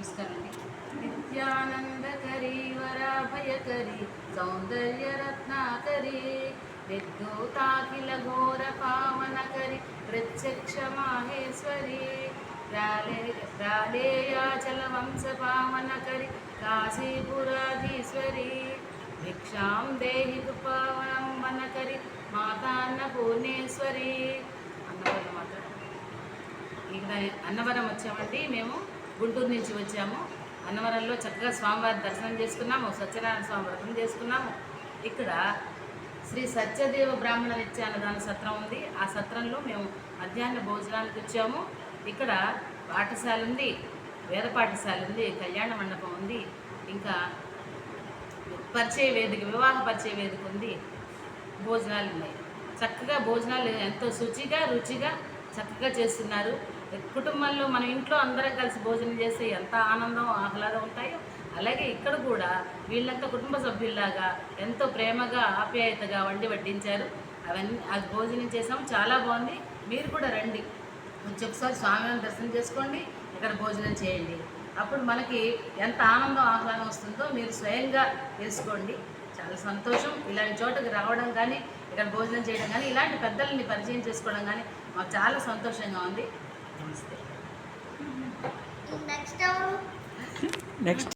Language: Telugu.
నమస్కారం అండి నిత్యానందకరి వరాభయకరి సౌందర్యరత్నాకరి విద్యుతాఖిల ఘోర పావనకరి ప్రత్యక్ష మాహేశ్వరి రాలేయాచల వంశ పావనకరి కాశీపురాధీశ్వరి భిక్షాం దేహి కృపావనం వనకరి మాతాన్న భువనేశ్వరి అన్నవరం మాట్లాడు ఇక్కడ అన్నవరం వచ్చామండి మేము. గుంటూరు నుంచి వచ్చాము. అన్నవరంలో చక్కగా స్వామివారి దర్శనం చేసుకున్నాము. సత్యనారాయణ స్వామి వ్రతం చేసుకున్నాము. ఇక్కడ శ్రీ సత్యదేవ బ్రాహ్మణ నిత్య అన్నదాన సత్రం ఉంది. ఆ సత్రంలో మేము మధ్యాహ్న భోజనానికి వచ్చాము. ఇక్కడ పాఠశాల ఉంది వేద పాఠశాల ఉంది కళ్యాణ మండపం ఉంది ఇంకా పరిచయ వేదిక వివాహ పరిచయ వేదిక ఉంది. భోజనాలు ఉన్నాయి. చక్కగా భోజనాలు ఎంతో శుచిగా రుచిగా చక్కగా చేస్తున్నారు. కుటుంబంలో మన ఇంట్లో అందరం కలిసి భోజనం చేస్తే ఎంత ఆనందం ఆహ్లాదం ఉంటాయో అలాగే ఇక్కడ కూడా వీళ్ళంతా కుటుంబ సభ్యుల్లాగా ఎంతో ప్రేమగా ఆప్యాయతగా వండి వడ్డించారు. అవన్నీ అది భోజనం చేసాం. చాలా బాగుంది. మీరు కూడా రండి. వచ్చి ఒకసారి స్వామివారిని దర్శనం చేసుకోండి. ఇక్కడ భోజనం చేయండి. అప్పుడు మనకి ఎంత ఆనందం ఆహ్లాదం వస్తుందో మీరు స్వయంగా తెలుసుకోండి. చాలా సంతోషం. ఇలాంటి చోటకి రావడం కానీ ఇక్కడ భోజనం చేయడం కానీ ఇలాంటి పెద్దల్ని పరిచయం చేసుకోవడం కానీ మాకు చాలా సంతోషంగా ఉంది. Next time. Next.